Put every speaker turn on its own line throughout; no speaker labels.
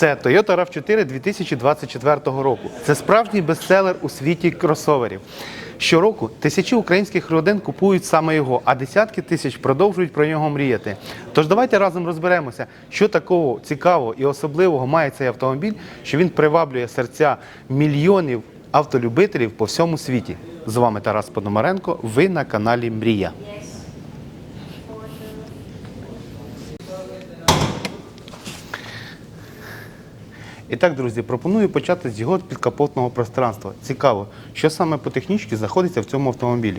Це Toyota RAV4 2024 року. Це справжній бестселер у світі кросоверів. Щороку тисячі українських родин купують саме його, а десятки тисяч продовжують про нього мріяти. Тож давайте разом розберемося, що такого цікавого і особливого має цей автомобіль, що він приваблює серця мільйонів автолюбителів по всьому світі. З вами Тарас Пономаренко. Ви на каналі Мрія. І так, друзі, пропоную почати з його підкапотного пространства. Цікаво, що саме по технічці знаходиться в цьому автомобілі.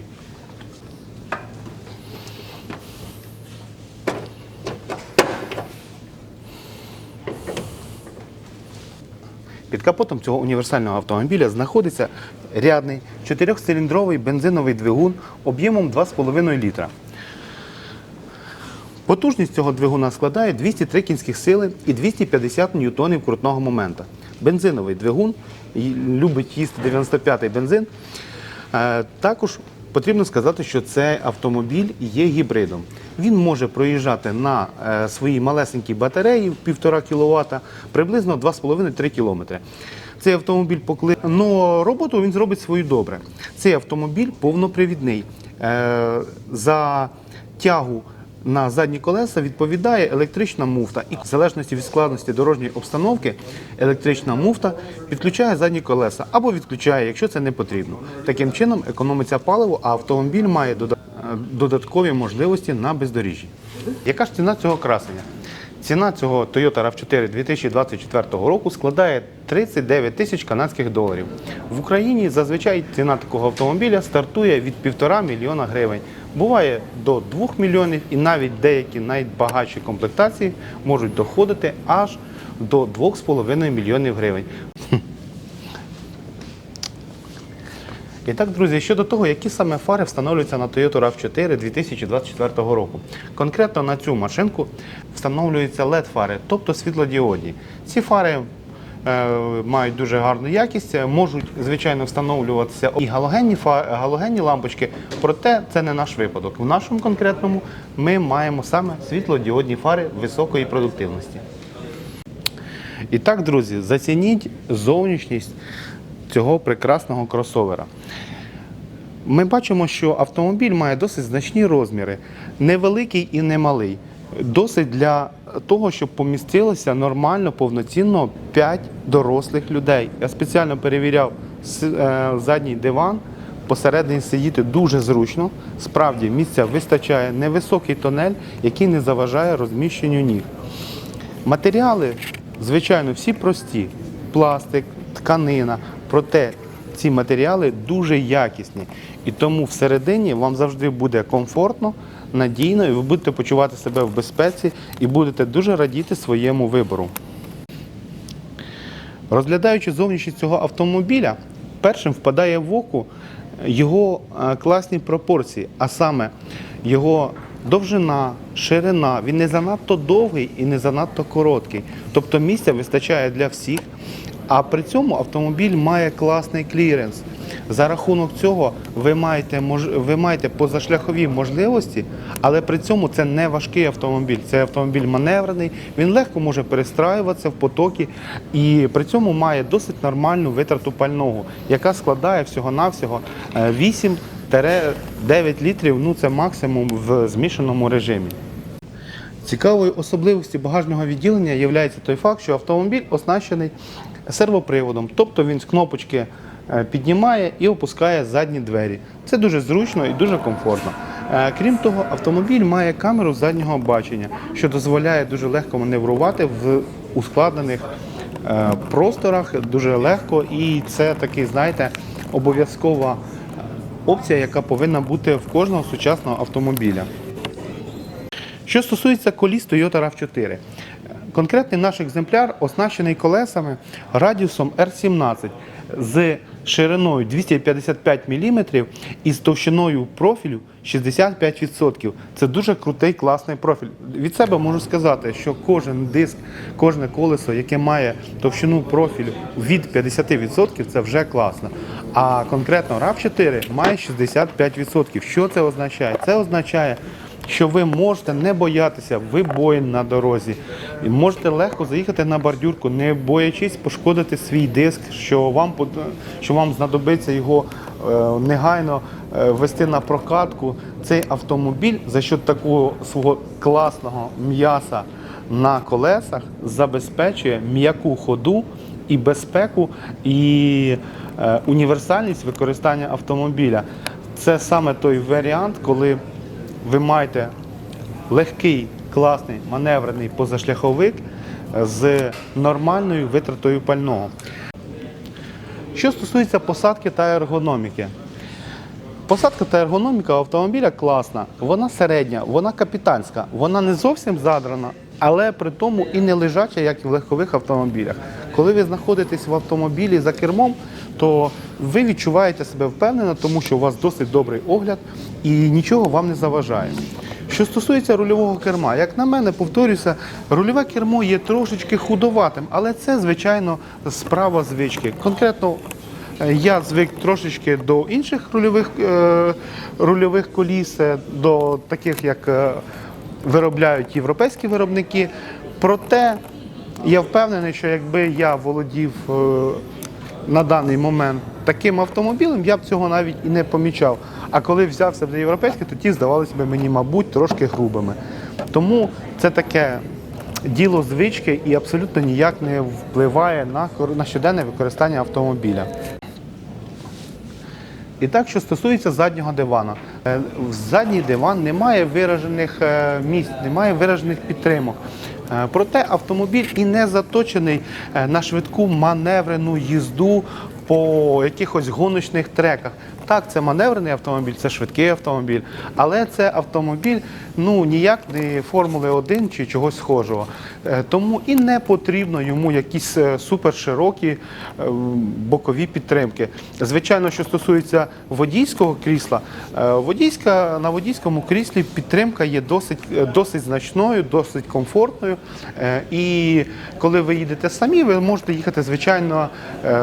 Під капотом цього універсального автомобіля знаходиться рядний чотирьохциліндровий бензиновий двигун об'ємом 2,5 літра. Потужність цього двигуна складає 203 кінських сили і 250 ньютонів крутного моменту. Бензиновий двигун любить їсти 95-й бензин. Е, Також потрібно сказати, що цей автомобіль є гібридом. Він може проїжджати на е, своїй малесенькій батареї 1,5 кВт приблизно 2,5-3 км. Цей автомобіль покли... Но роботу він зробить свою добре. Цей автомобіль повнопривідний. Е, За тягу на задні колеса відповідає електрична муфта. І в залежності від складності дорожньої обстановки, електрична муфта підключає задні колеса або відключає, якщо це не потрібно. Таким чином економиться паливо, а автомобіль має е, додаткові можливості на бездоріжжі. Яка ж ціна цього красення? Ціна цього Toyota RAV4 2024 року складає 39 тисяч канадських доларів. В Україні зазвичай ціна такого автомобіля стартує від 1,5 мільйона гривень. Буває до 2 мільйонів і навіть деякі найбагатші комплектації можуть доходити аж до 2,5 мільйонів гривень. І так, друзі, щодо того, які саме фари встановлюються на Toyota RAV4 2024 року. Конкретно на цю машинку встановлюються LED-фари, тобто світлодіодні. Ці фари мають дуже гарну якість, е, можуть, звичайно, встановлюватися і галогенні, галогенні лампочки, проте це не наш випадок. В нашому конкретному ми маємо саме світлодіодні фари високої продуктивності. І так, друзі, зацініть зовнішність цього прекрасного кросовера. Ми бачимо, що автомобіль має досить значні розміри, невеликий і немалий. Досить для того, щоб помістилося нормально, повноцінно 5 дорослих людей. Я спеціально перевіряв е, задній диван. Посередині сидіти дуже зручно. Справді місця вистачає невисокий тонель, який не заважає розміщенню ніг. Матеріали, звичайно, всі прості: пластик, тканина. Проте ці матеріали дуже якісні. І тому всередині вам завжди буде комфортно, надійно, і ви будете почувати себе в безпеці і будете дуже радіти своєму вибору. Розглядаючи зовнішність цього автомобіля, першим впадає в око його е, класні пропорції, а саме його довжина, ширина. Він не занадто довгий і не занадто короткий. Тобто місця вистачає для всіх. А при цьому автомобіль має класний кліренс. За рахунок цього ви маєте ви маєте позашляхові можливості, але при цьому це не важкий автомобіль. Це автомобіль маневрений, він легко може перестраюватися в потоки і при цьому має досить нормальну витрату пального, яка складає всього-навсього е, 8-9 літрів. Ну це максимум в змішаному режимі. Цікавою особливістю багажного відділення є той факт, що автомобіль оснащений сервоприводом, тобто він з кнопочки е, піднімає і опускає задні двері. Це дуже зручно і дуже комфортно. Е, Крім того, автомобіль має камеру заднього бачення, що дозволяє дуже легко маневрувати в ускладнених е, просторах, дуже легко, і це такий, знаєте, обов'язкова опція, яка повинна бути в кожного сучасного автомобіля. Що стосується коліс Toyota RAV4, конкретний наш екземпляр оснащений колесами радіусом R17 з шириною 255 мм і з товщиною профілю 65%. Це дуже крутий, класний профіль. Від себе можу сказати, що кожен диск, кожне колесо, яке має товщину профілю від 50%, це вже класно. А конкретно RAV4 має 65%. Що це означає? Це означає, що ви можете не боятися вибоїн на дорозі. І можете легко заїхати на бордюрку, не боячись пошкодити свій диск, що вам, що вам знадобиться його е, негайно е, вести на прокатку. Цей автомобіль за счет такого свого класного м'яса на колесах забезпечує м'яку ходу і безпеку, і е, універсальність використання автомобіля. Це саме той варіант, коли ви маєте легкий, класний, маневрений позашляховик з нормальною витратою пального. Що стосується посадки та ергономіки, Посадка та ергономіка автомобіля класна, вона середня, вона капітанська, вона не зовсім задрана, але при тому і не лежача, як і в легкових автомобілях. Коли ви знаходитесь в автомобілі за кермом, то ви відчуваєте себе впевнено, тому що у вас досить добрий огляд і нічого вам не заважає. Що стосується рульового керма, як на мене, повторюся, рульове кермо є трошечки худоватим, але це, звичайно, справа звички. Конкретно Е, Я звик трошечки до інших рульових, е, рульових коліс, е, до таких, як е, виробляють європейські виробники. Проте я впевнений, що якби я володів е, на даний момент таким автомобілем, я б цього навіть і не помічав. А коли взявся за європейські, то ті здавалися б мені, мабуть, трошки грубими. Тому це таке діло звички і абсолютно ніяк не впливає на, на щоденне використання автомобіля. І так, що стосується заднього дивана, Е, задній диван немає виражених е, місць, немає виражених підтримок. Е, Проте автомобіль і не заточений е, на швидку маневрену їзду по якихось гоночних треках. Так, це маневрений автомобіль, це швидкий автомобіль, але це автомобіль ну ніяк не Формули 1 чи чогось схожого. Е, Тому і не потрібно йому якісь е, суперширокі е, бокові підтримки. Звичайно, що стосується водійського крісла, водійська, на водійському кріслі підтримка є досить, досить значною, досить комфортною. І коли ви їдете самі, ви можете їхати, звичайно,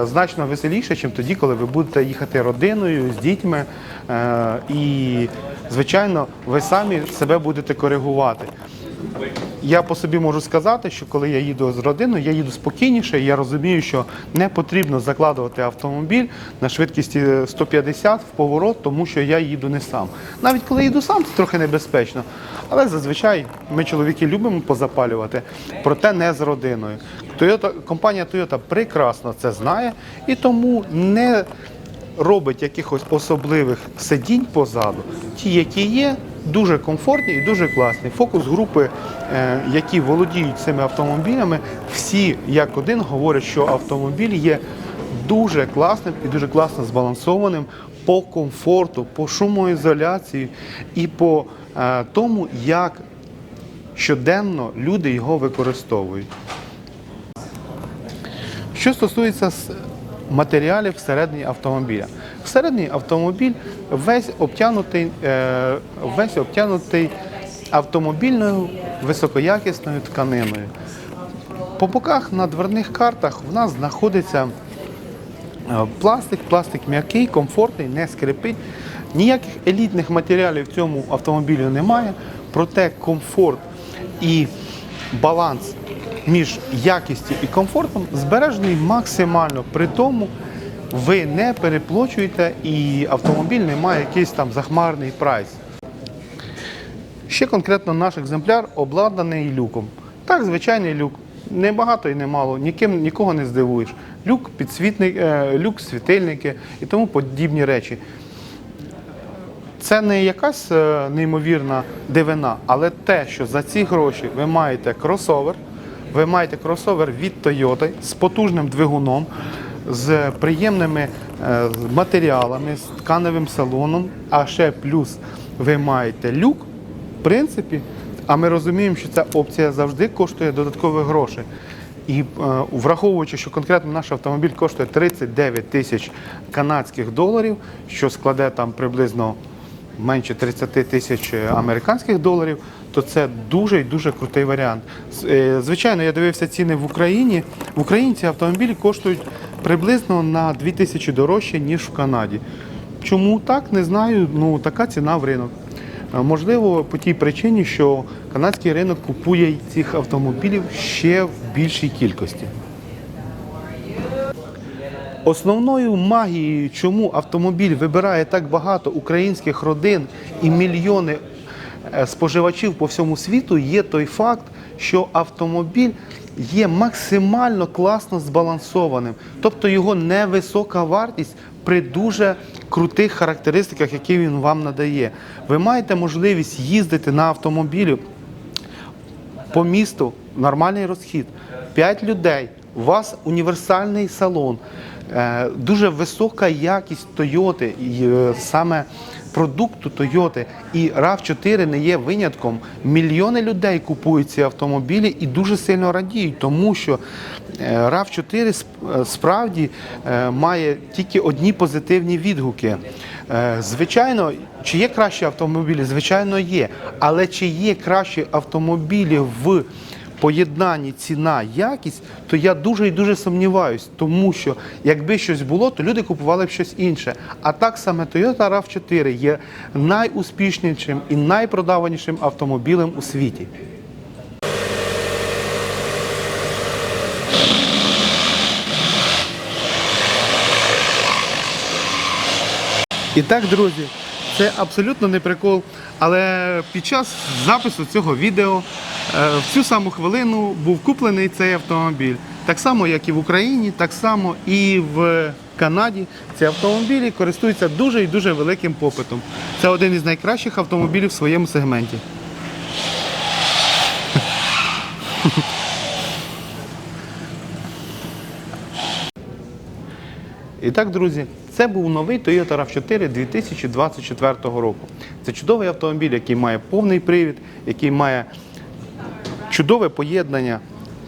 значно веселіше, ніж тоді, коли ви будете їхати родиною, з дітьми. Е, І, звичайно, ви самі себе будете коригувати. Я по собі можу сказати, що коли я їду з родиною, я їду спокійніше, і я розумію, що не потрібно закладувати автомобіль на швидкості 150 в поворот, тому що я їду не сам. Навіть коли їду сам, це трохи небезпечно. Але зазвичай ми, чоловіки, любимо позапалювати, проте не з родиною. Toyota, компанія Toyota прекрасно це знає і тому не робить якихось особливих сидінь позаду. Ті, які є, дуже комфортні і дуже класні. Фокус групи, е, які володіють цими автомобілями, всі як один говорять, що автомобіль є дуже класним і дуже класно збалансованим по комфорту, по шумоізоляції і по е, тому, як щоденно люди його використовують. Що стосується матеріалів всередині автомобіля. Всередині автомобіль весь обтянутий, е, весь обтянутий автомобільною високоякісною тканиною. По боках на дверних картах в нас знаходиться е, пластик, пластик м'який, комфортний, не скрипить. Ніяких елітних матеріалів в цьому автомобілю немає, проте комфорт і баланс між якістю і комфортом збережений максимально. При тому ви не переплачуєте і автомобіль не має якийсь там захмарний прайс. Ще конкретно наш екземпляр обладнаний люком. Так, звичайний люк. Не багато і не мало, ніким, нікого не здивуєш. Люк, підсвітник, е, люк, світильники і тому подібні речі. Це не якась е, неймовірна дивина, але те, що за ці гроші ви маєте кросовер, ви маєте кросовер від Toyota з потужним двигуном, з приємними е, матеріалами, з тканевим салоном, а ще плюс ви маєте люк, в принципі, а ми розуміємо, що ця опція завжди коштує додаткових грошей. І е, враховуючи, що конкретно наш автомобіль коштує 39 тисяч канадських доларів, що складе там приблизно менше 30 тисяч американських доларів, то це дуже і дуже крутий варіант. Е, Звичайно, я дивився ціни в Україні. В Україні ці автомобілі коштують приблизно на 2 тисячі дорожче, ніж в Канаді. Чому так, не знаю. Ну така ціна в ринок. Е, Можливо, по тій причині, що канадський ринок купує цих автомобілів ще в більшій кількості. Основною магією, чому автомобіль вибирає так багато українських родин і мільйони е, споживачів по всьому світу, є той факт, що автомобіль є максимально класно збалансованим, тобто його невисока вартість при дуже крутих характеристиках, які він вам надає. Ви маєте можливість їздити на автомобілі по місту нормальний розхід. 5 людей, у вас універсальний салон, е, дуже висока якість Тойоти, е, саме продукту Тойоти. І RAV4 не є винятком. Мільйони людей купують ці автомобілі і дуже сильно радіють, тому що е, RAV4 е, справді е, має тільки одні позитивні відгуки. Звичайно, чи є кращі автомобілі? Звичайно, є. Але чи є кращі автомобілі в поєднанні ціна, якість, то я дуже і дуже сумніваюсь, тому що якби щось було, то люди купували б щось інше. А так саме Toyota RAV4 є найуспішнішим і найпродаванішим автомобілем у світі. І так, друзі, це абсолютно не прикол. Але під час запису цього відео е, в цю саму хвилину був куплений цей автомобіль. Так само, як і в Україні, так само і в Канаді. Ці автомобілі користуються дуже і дуже великим попитом. Це один із найкращих автомобілів в своєму сегменті. І так, друзі, це був новий Toyota RAV4 2024 року. Це чудовий автомобіль, який має повний привід, який має чудове поєднання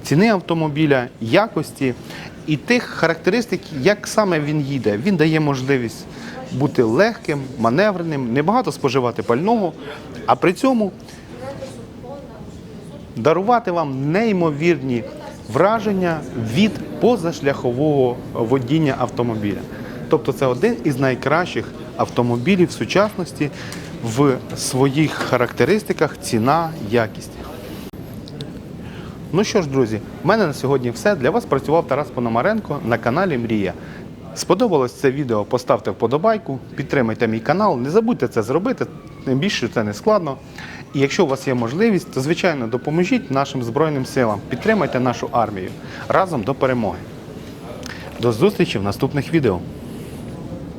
ціни автомобіля, якості і тих характеристик, як саме він їде. Він дає можливість бути легким, маневреним, небагато споживати пального, а при цьому дарувати вам неймовірні враження від позашляхового водіння автомобіля. Тобто це один із найкращих автомобілів сучасності в своїх характеристиках ціна, якість. Ну що ж, друзі, в мене на сьогодні все. Для вас працював Тарас Пономаренко на каналі Мрія. Сподобалось це відео, поставте вподобайку, підтримайте мій канал. Не забудьте це зробити, тим більше це не складно. І якщо у вас є можливість, то звичайно допоможіть нашим Збройним силам, підтримайте нашу армію разом до перемоги. До зустрічі в наступних відео.